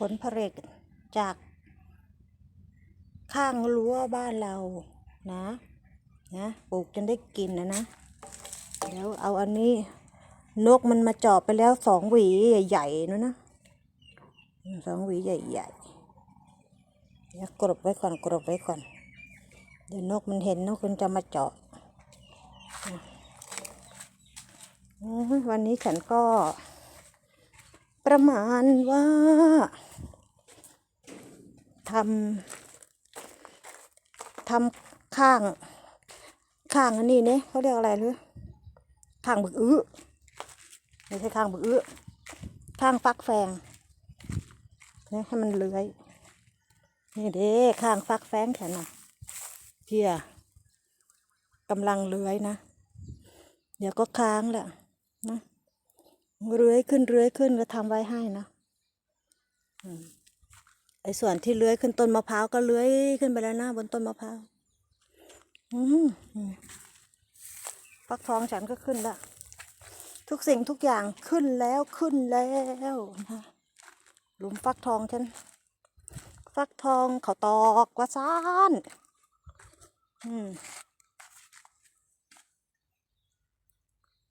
ผลผลิตจากข้างรั้วบ้านเรานะ นะปลูกจนได้กินนะนะ เดี๋ยวเอาอันนี้ นกมันมาเจาะไปแล้วสองหวีใหญ่ๆนะนะสองหวีใหญ่ๆเดี๋ยวกรบไว้ก่อนกรบไว้ก่อน เดี๋ยวนกมันเห็นนกมันจะมาเจาะวันนี้ฉันก็ประมาณว่า ทำทำข้าง ข้างอันนี้เนี่ยเขาเรียกอะไรหรือข้างบึกอื้อไม่ใช่ข้างบึกอื้อข้างฟักแฟงเนี่ยให้มันเลื้อยนี่เด้ข้างฟักแฟงฉันน่ะเพียกำลังเลื้อยนะ เดี๋ยวก็ค้างแหละนะเลื้อยขึ้นเลื้อยขึ้นก็ทำไว้ให้นะ อืม ไอ้ส่วนที่เลื้อยขึ้นต้นมะพร้าวก็เลื้อยขึ้นไปแล้วนะบนต้นมะพร้าวอืมฟักทองฉันก็ขึ้นล้วทุกสิ่งทุกอย่างขึ้นแล้วขึ้นแล้วนะหลุมฟักทองฉัน ฟักทองเขาตอกว่าซ่านอืม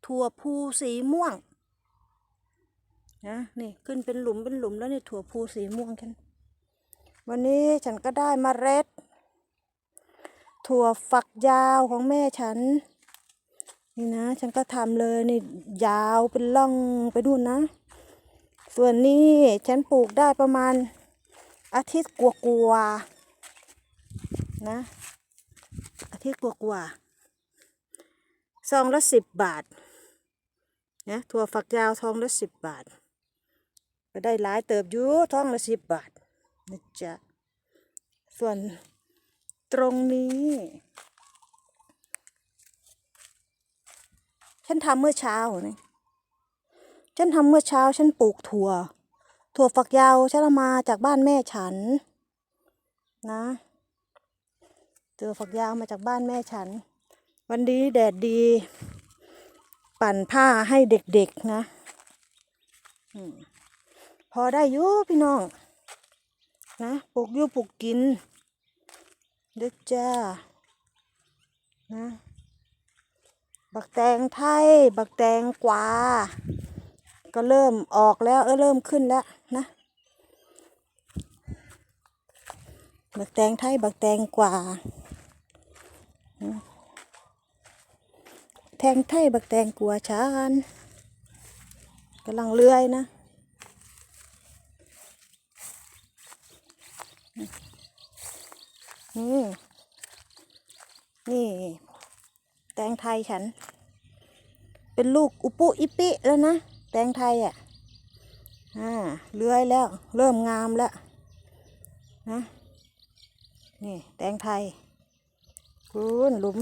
ถั่วพูสีม่วงนะนี่ขึ้นเป็นหลุมเป็นหลุมแล้วนี่ถั่วพูสีม่วงฉัน วันนี้ฉันก็ได้มเมล็ด ถั่วฝักยาวของแม่ฉัน นี่นะ ฉันก็ทำเลยนี่ยาวเป็นล่องไปนู่นนะ ส่วนนี้ฉันปลูกได้ประมาณอาทิตย์กว่าๆนะ อาทิตย์กว่าๆซองละสิบบาทนะถั่วฝักยาวซองละสิบบาท ก็ได้หลายเติบอยู่ทองละสิบบาท นะจ๊ะ ส่วนตรงนี้ ฉันทำเมื่อเช้านี่ฉันทำเมื่อเช้า ฉันปลูกถั่ว ถั่วฝักยาวฉันเอามาจากบ้านแม่ฉัน นะถั่วฝักยาวมาจากบ้านแม่ฉัน วันนี้แดดดี ปั่นผ้าให้เด็กๆนะพอได้อยู่พี่น้อง นะปลูกยู่ปลูกกินเด้อจ้านะบักแตงไทย บักแตงกวา ก็เริ่มออกแล้วเออเริ่มขึ้นแล้วนะ บักแตงไทย บักแตงกวาแทงไทย บักแตงกวาชานกำลังเลื่อยนะ นี่ นี่ แตงไทยฉัน เป็นลูกอุปุอิปิแล้วนะ แตงไทยอะ อ่าเลื้อยแล้ว เริ่มงามแล้วนะ นี่ แตงไทยคุณหลุม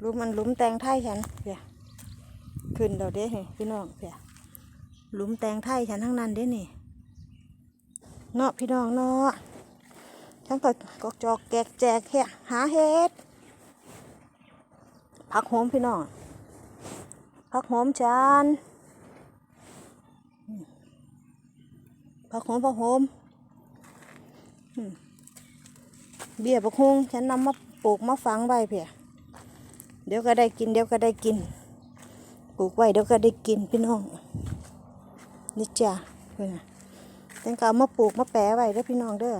หลุมมันหลุมแตงไทยฉันเพียขึ้นเราเด้นี่พี่น้องเพียหลุมแตงไทยฉันทั้งนั้นเด้นี่ เนาะพี่น้องเนาะฉันก็กจอกแกกแจกเฮะหาเห็ดผักโหมพี่น้องผักโหมจานผักโหมผักโหมอืมเบี้ยผักฮงฉันนำมาปลูกมาฝังไว้เพียเดี๋ยวก็ได้กิน เดี๋ยวก็ได้กิน ปลูกไว้เดี๋ยวก็ได้กินพี่น้องนี่จ้ะเพื่อน น่ะฉันก็เอามาปลูกมาแปะไว้เด้อพี่น้องเด้อ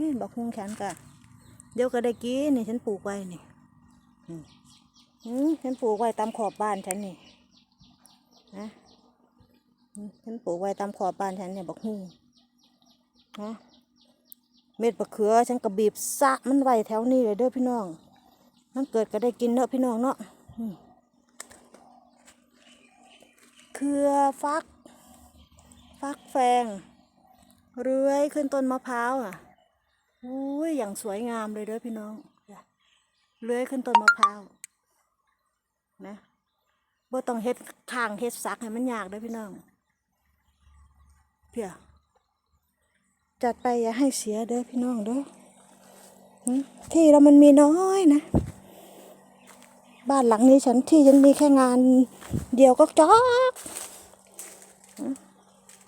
นี่บอกคุงแขนกะเดี๋ยวก็ได้กินนี่ฉันปลูกไว้นี่อืมอืมฉันปลูกไว้ตามขอบบ้านฉันนี่นะฉันปลูกไว้ตามขอบบ้านฉันเนี่ยบอกฮุงนะเม็ดบะเขือฉันก็บีบสะมันไว้แถวนี้เลยเด้อพี่น้องมันเกิดก็ได้กินเนาะพี่น้องเนาะเครือฟัก ฟักแฟง เลื้อยขึ้นต้นมะพร้าวอะอุ้ยอย่างสวยงามเลยเด้อพี่น้องเลื้อยขึ้นต้นมะพร้าวนะบ่ต้องเฮ็ดทางเฮ็ดซักให้มันยากเด้อพี่น้องเพียจัดไปอย่าให้เสียเด้อพี่น้องเด้อที่เรามันมีน้อยนะ บ้านหลังนี้ฉันที่ฉันมีแค่งานเดียวก็จอก